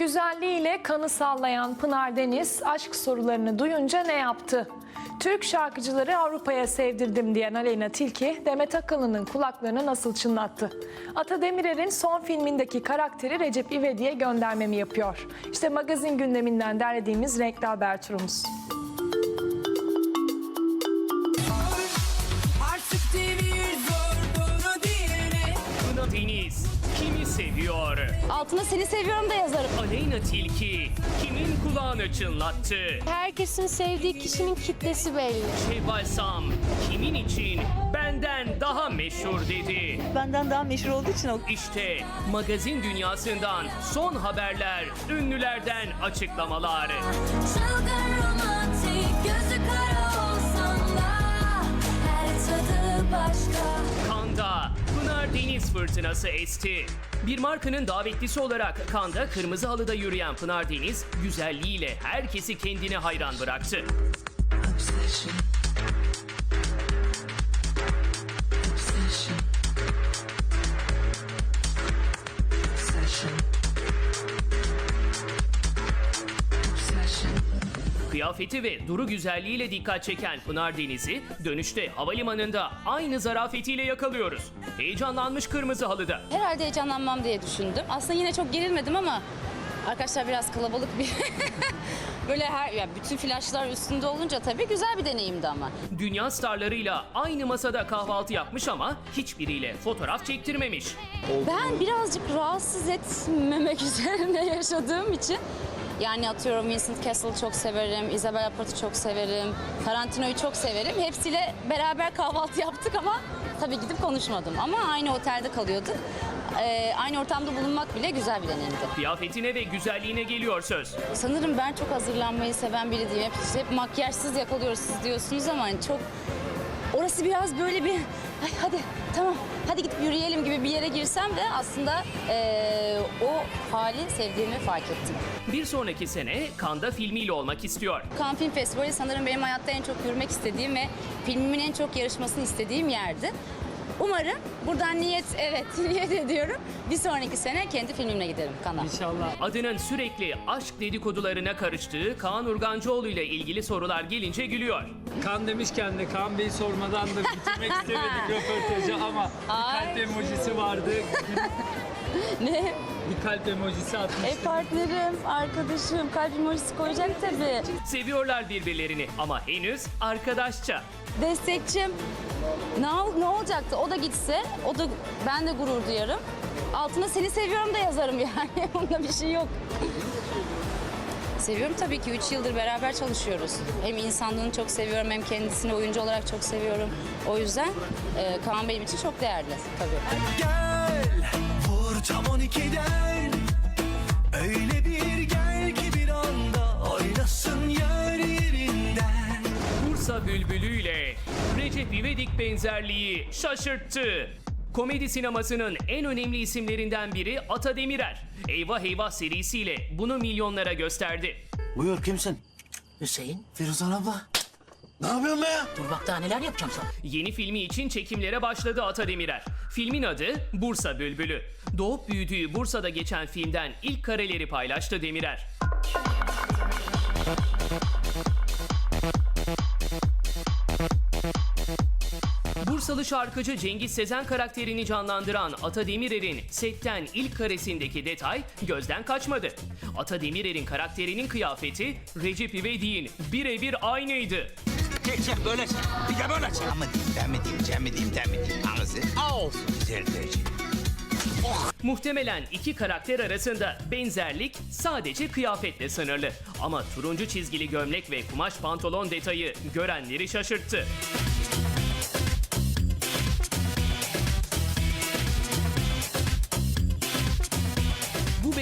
Güzelliğiyle kanı sallayan Pınar Deniz aşk sorularını duyunca ne yaptı? Türk şarkıcıları Avrupa'ya sevdirdim diyen Aleyna Tilki, Demet Akalın'ın kulaklarını nasıl çınlattı? Ata Demirer'in son filmindeki karakteri Recep İvedik'e göndermemi yapıyor. İşte magazin gündeminden derlediğimiz renkli haber turumuz. Seviyor? Altına seni seviyorum da yazarım. Aleyna Tilki kimin kulağını çınlattı? Herkesin sevdiği kişinin kitlesi belli. Şevval Sam kimin için benden daha meşhur dedi? benden daha meşhur olduğu için o İşte magazin dünyasından son haberler, ünlülerden açıklamalar. Çılgın fırtınası esti. Bir markanın davetlisi olarak Kanda kırmızı halıda yürüyen Pınar Deniz güzelliğiyle herkesi kendine hayran bıraktı. Obsession Kıyafeti ve duru güzelliğiyle dikkat çeken Pınar Deniz'i dönüşte havalimanında aynı zarafetiyle yakalıyoruz. Heyecanlanmış kırmızı halıda. Herhalde heyecanlanmam diye düşündüm. Aslında yine çok gerilmedim ama arkadaşlar biraz kalabalık bir... Böyle her, ya bütün flaşlar üstünde olunca tabii güzel bir deneyimdi ama. Dünya starlarıyla aynı masada kahvaltı yapmış ama hiçbiriyle fotoğraf çektirmemiş. Ben birazcık rahatsız etmemek üzerine yaşadığım için yani atıyorum Vincent Cassel'ı çok severim, Isabella Port'u çok severim, Tarantino'yu çok severim. Hepsiyle beraber kahvaltı yaptık ama tabii gidip konuşmadım. Ama aynı otelde kalıyorduk. Ee, aynı ortamda bulunmak bile güzel bir deneyimdi. Kıyafetine ve güzelliğine geliyor söz. Sanırım ben çok hazırlanmayı seven biri değilim. Hep, hep makyajsız yakalıyoruz siz diyorsunuz ama hani çok... Orası biraz böyle bir... Ay hadi tamam hadi gidip yürüyelim gibi bir yere girsem de aslında eee, o hali sevdiğimi fark ettim. Bir sonraki sene Kanda filmiyle olmak istiyor. Cannes Film Festivali sanırım benim hayatta en çok yürümek istediğim ve filmimin en çok yarışmasını istediğim yerdi. Umarım buradan niyet, evet niyet ediyorum. Bir sonraki sene kendi filmimle giderim Cannes'a. Adının sürekli aşk dedikodularına karıştığı Kaan Urgancıoğlu ile ilgili sorular gelince gülüyor. Kan demişken de Kaan Bey sormadan da bitirmek istemedik röportajı ama bir kalp emojisi vardı. Ne? Bir kalp emojisi E atmıştı. partnerim, arkadaşım, kalp emojisi koyacak tabii. Seviyorlar birbirlerini ama henüz arkadaşça. Destekçim. Ne, ol- ne olacaktı? O da gitse, o da ben de gurur duyarım. Altına seni seviyorum da yazarım yani. Onda bir şey yok. Seviyorum tabii ki. Üç yıldır beraber çalışıyoruz. Hem insanlığını çok seviyorum hem kendisini oyuncu olarak çok seviyorum. O yüzden e, Kaan benim için çok değerli tabii. Gel tam 12'den Öyle bir gel ki bir anda oynasın yer yerinden Bursa bülbülüyle Recep İvedik benzerliği şaşırttı. Komedi sinemasının en önemli isimlerinden biri Ata Demirer. Eyvah Eyvah serisiyle bunu milyonlara gösterdi. Buyur kimsin? Hüseyin, Firuzan abla. Ne yapıyorsun be ya? dur bak daha neler yapacağım sana. Yeni filmi için çekimlere başladı Ata Demirer. Filmin adı Bursa Bülbülü. Doğup büyüdüğü Bursa'da geçen filmden ilk kareleri paylaştı Demirer. Bursalı şarkıcı Cengiz Sezen karakterini canlandıran Ata Demirer'in setten ilk karesindeki detay gözden kaçmadı. Ata Demirer'in karakterinin kıyafeti Recep İvedik'in birebir aynıydı. Çek çek böyle çek. Bir de böyle çek. Ama diyeyim, ben mi diyeyim, sen mi diyeyim, sen mi diyeyim? Ağzı. Of. Güzel tercih. Muhtemelen iki karakter arasında benzerlik sadece kıyafetle sınırlı. Ama turuncu çizgili gömlek ve kumaş pantolon detayı görenleri şaşırttı.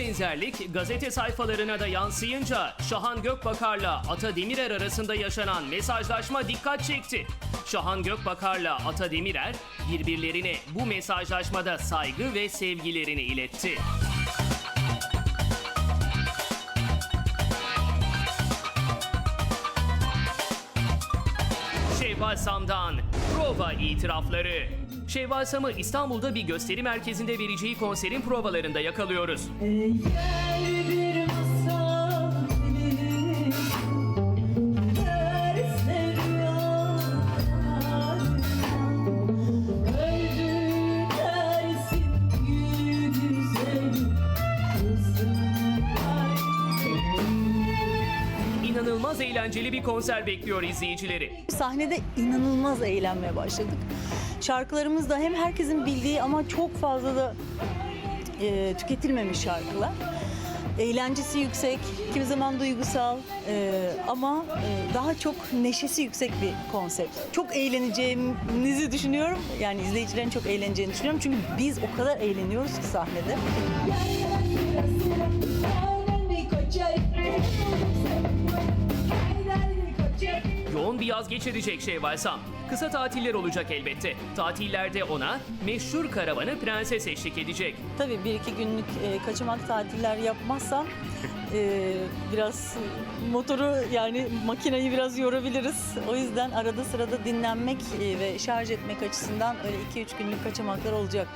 Benzerlik gazete sayfalarına da yansıyınca Şahan Gökbakar'la Ata Demirer arasında yaşanan mesajlaşma dikkat çekti. Şahan Gökbakar'la Ata Demirer birbirlerine bu mesajlaşmada saygı ve sevgilerini iletti. Şevval Sam'dan prova itirafları. Şevval Sam'ı İstanbul'da bir gösteri merkezinde vereceği konserin provalarında yakalıyoruz. Eğer bir masal bilir, İnanılmaz eğlenceli bir konser bekliyor izleyicileri. Sahnede inanılmaz eğlenmeye başladık. Şarkılarımız da hem herkesin bildiği ama çok fazla da e, tüketilmemiş şarkılar. Eğlencesi yüksek, kimi zaman duygusal e, ama e, daha çok neşesi yüksek bir konsept. Çok eğleneceğimizi düşünüyorum. Yani izleyicilerin çok eğleneceğini düşünüyorum. Çünkü biz o kadar eğleniyoruz ki sahnede. Yoğun bir yaz geçirecek Şevval Sam. Kısa tatiller olacak elbette. Tatillerde ona meşhur karavanı prenses eşlik edecek. Tabii bir iki günlük e, kaçamak tatiller yapmazsam e, biraz motoru yani makineyi biraz yorabiliriz. O yüzden arada sırada dinlenmek e, ve şarj etmek açısından öyle iki üç günlük kaçamaklar olacak.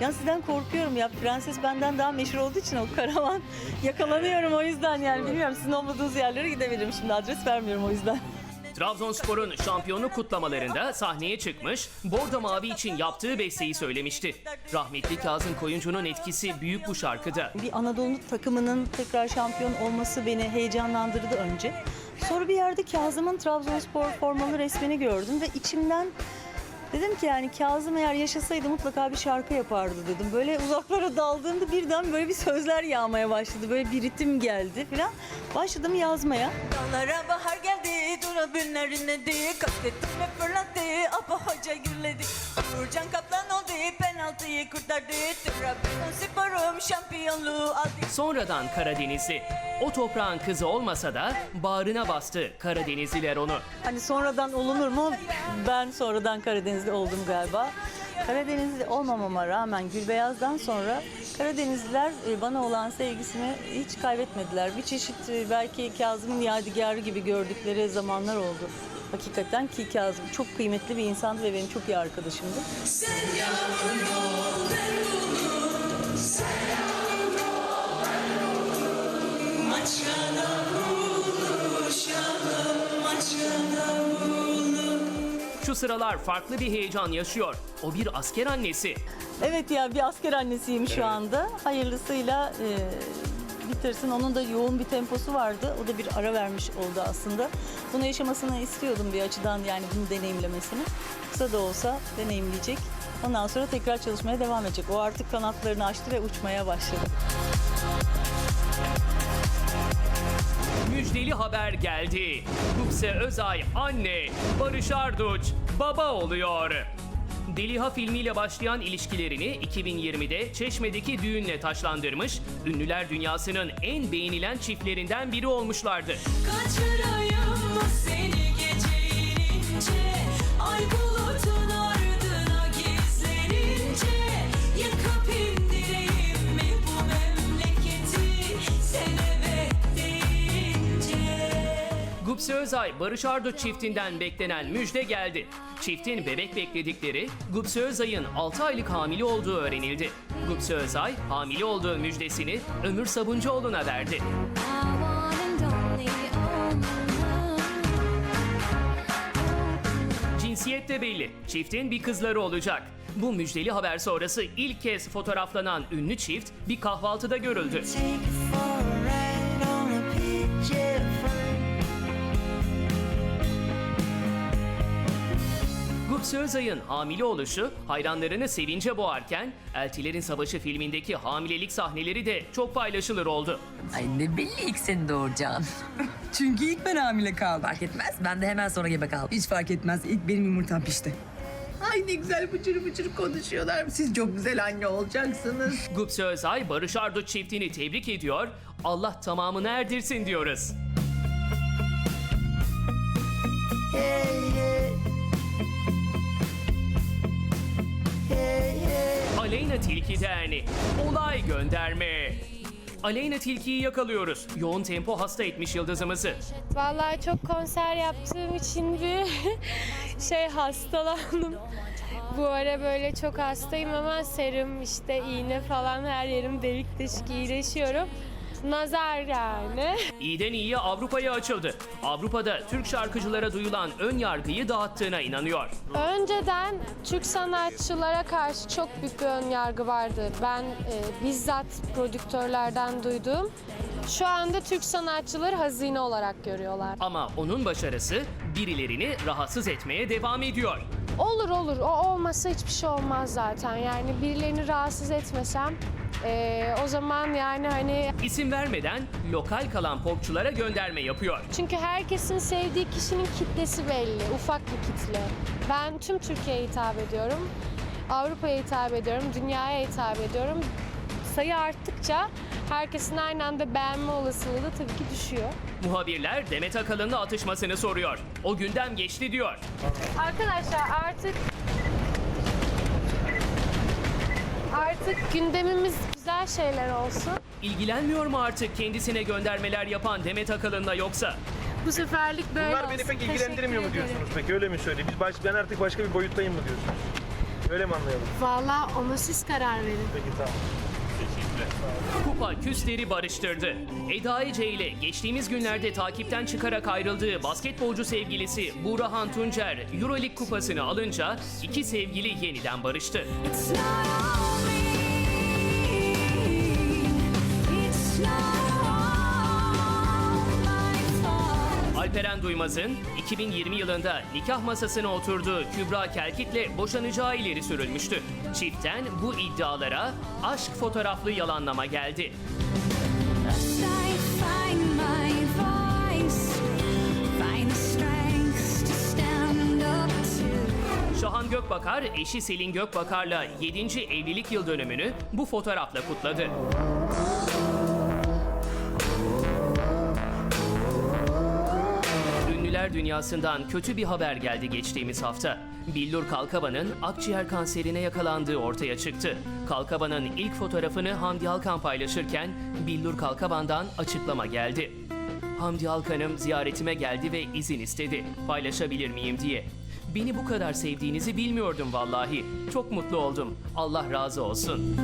Ya sizden korkuyorum ya prenses benden daha meşhur olduğu için o karavan yakalanıyorum o yüzden yani bilmiyorum sizin olmadığınız yerlere gidebilirim şimdi adres vermiyorum o yüzden. Trabzonspor'un şampiyonluk kutlamalarında sahneye çıkmış, Bordo Mavi için yaptığı besteyi söylemişti. Rahmetli Kazım Koyuncu'nun etkisi büyük bu şarkıda. Bir Anadolu takımının tekrar şampiyon olması beni heyecanlandırdı önce. Sonra bir yerde Kazım'ın Trabzonspor formalı resmini gördüm ve içimden dedim ki yani Kazım eğer yaşasaydı mutlaka bir şarkı yapardı dedim. Böyle uzaklara daldığımda birden böyle bir sözler yağmaya başladı. Böyle bir ritim geldi falan. Başladım yazmaya. Dağlara bahar geldi, durabinler inledi. Kastettim ve fırlattı, apa hoca gürledi. Uğurcan Kaplan oldu, penaltıyı kurtardı. Trabzonspor'um şampiyonluğu aldı. Sonradan Karadenizli. O toprağın kızı olmasa da bağrına bastı Karadenizliler onu. Hani sonradan olunur mu? Ben sonradan Karadenizli oldum galiba. Karadenizli olmamama rağmen Gülbeyaz'dan sonra Karadenizliler e, bana olan sevgisini hiç kaybetmediler. Bir çeşit e, belki Kazım'ın yadigarı gibi gördükleri zamanlar oldu. Hakikaten ki Kazım çok kıymetli bir insandı ve benim çok iyi arkadaşımdı. Şu sıralar farklı bir heyecan yaşıyor. O bir asker annesi. Evet ya bir asker annesiyim şu anda. Hayırlısıyla e, bitirsin. Onun da yoğun bir temposu vardı. O da bir ara vermiş oldu aslında. Bunu yaşamasını istiyordum bir açıdan yani bunu deneyimlemesini. Kısa da olsa deneyimleyecek. Ondan sonra tekrar çalışmaya devam edecek. O artık kanatlarını açtı ve uçmaya başladı. Müjdeli haber geldi. Gupse Özay anne, Barış Arduç baba oluyor. Deliha filmiyle başlayan ilişkilerini 2020'de Çeşme'deki düğünle taşlandırmış, ünlüler dünyasının en beğenilen çiftlerinden biri olmuşlardı. Kaçırayım Gupse Özay, Barış Arduç çiftinden beklenen müjde geldi. Çiftin bebek bekledikleri, Gupse Özay'ın 6 aylık hamile olduğu öğrenildi. Gupse Özay, hamile olduğu müjdesini Ömür Sabuncuoğlu'na verdi. Cinsiyet de belli. Çiftin bir kızları olacak. Bu müjdeli haber sonrası ilk kez fotoğraflanan ünlü çift bir kahvaltıda görüldü. Gupse Özay'ın hamile oluşu hayranlarını sevince boğarken Eltilerin Savaşı filmindeki hamilelik sahneleri de çok paylaşılır oldu. Ay ne belli ilk seni doğuracağım. Çünkü ilk ben hamile kaldım. Fark etmez. Ben de hemen sonra gebe kaldım. Hiç fark etmez. İlk benim yumurtam pişti. Ay ne güzel bıcır bıcır konuşuyorlar. Siz çok güzel anne olacaksınız. Gupse Özay, Barış Arduç çiftini tebrik ediyor. Allah tamamını erdirsin diyoruz. Aleyna Tilki Derni. Olay gönderme. Aleyna Tilki'yi yakalıyoruz. Yoğun tempo hasta etmiş yıldızımızı. Vallahi çok konser yaptığım için bir şey hastalandım. Bu ara böyle çok hastayım ama serum işte iğne falan her yerim delik deşik iyileşiyorum. Nazar yani. İyiden iyiye Avrupa'ya açıldı. Avrupa'da Türk şarkıcılara duyulan ön yargıyı dağıttığına inanıyor. Önceden Türk sanatçılara karşı çok büyük bir ön yargı vardı. Ben e, bizzat prodüktörlerden duyduğum. Şu anda Türk sanatçıları hazine olarak görüyorlar. Ama onun başarısı birilerini rahatsız etmeye devam ediyor. Olur olur. O olmasa hiçbir şey olmaz zaten. Yani birilerini rahatsız etmesem eee, o zaman yani hani İsim vermeden lokal kalan popçulara gönderme yapıyor. çünkü herkesin sevdiği kişinin kitlesi belli. Ufak bir kitle. Ben tüm Türkiye'ye hitap ediyorum. Avrupa'ya hitap ediyorum. Dünyaya hitap ediyorum. Sayı arttıkça herkesin aynı anda beğenme olasılığı da tabii ki düşüyor. Muhabirler Demet Akalın'la atışmasını soruyor. O gündem geçti diyor. Arkadaşlar artık artık gündemimiz güzel şeyler olsun. İlgilenmiyor mu artık kendisine göndermeler yapan Demet Akalın'la yoksa? Bu seferlik böyle Bunlar olsun. beni pek ilgilendirmiyor mu ederim. diyorsunuz peki öyle mi söyleyeyim? Biz baş, ben artık başka bir boyuttayım mı diyorsunuz? Öyle mi anlayalım? Vallahi ona siz karar verin. Peki tamam. Kupa küsleri barıştırdı. Eda Ece ile geçtiğimiz günlerde takipten çıkarak ayrıldığı basketbolcu sevgilisi Burhan Tuncer Euroleague kupasını alınca iki sevgili yeniden barıştı. It's not me. Alperen Duymaz'ın 2020 yılında nikah masasına oturduğu Kübra Kelkit'le boşanacağı ileri sürülmüştü. Çiftten bu iddialara aşk fotoğraflı yalanlama geldi. Şahan Gökbakar eşi Selin Gökbakar'la 7. evlilik yıl dönümünü bu fotoğrafla kutladı. Dünyasından kötü bir haber geldi geçtiğimiz hafta. Billur Kalkaba'nın akciğer kanserine yakalandığı ortaya çıktı. Kalkaba'nın ilk fotoğrafını Hamdi Alkan paylaşırken Billur Kalkaban'dan açıklama geldi. Hamdi Alkan'ım ziyaretime geldi ve izin istedi. Paylaşabilir miyim diye. Beni bu kadar sevdiğinizi bilmiyordum vallahi. Çok mutlu oldum. Allah razı olsun.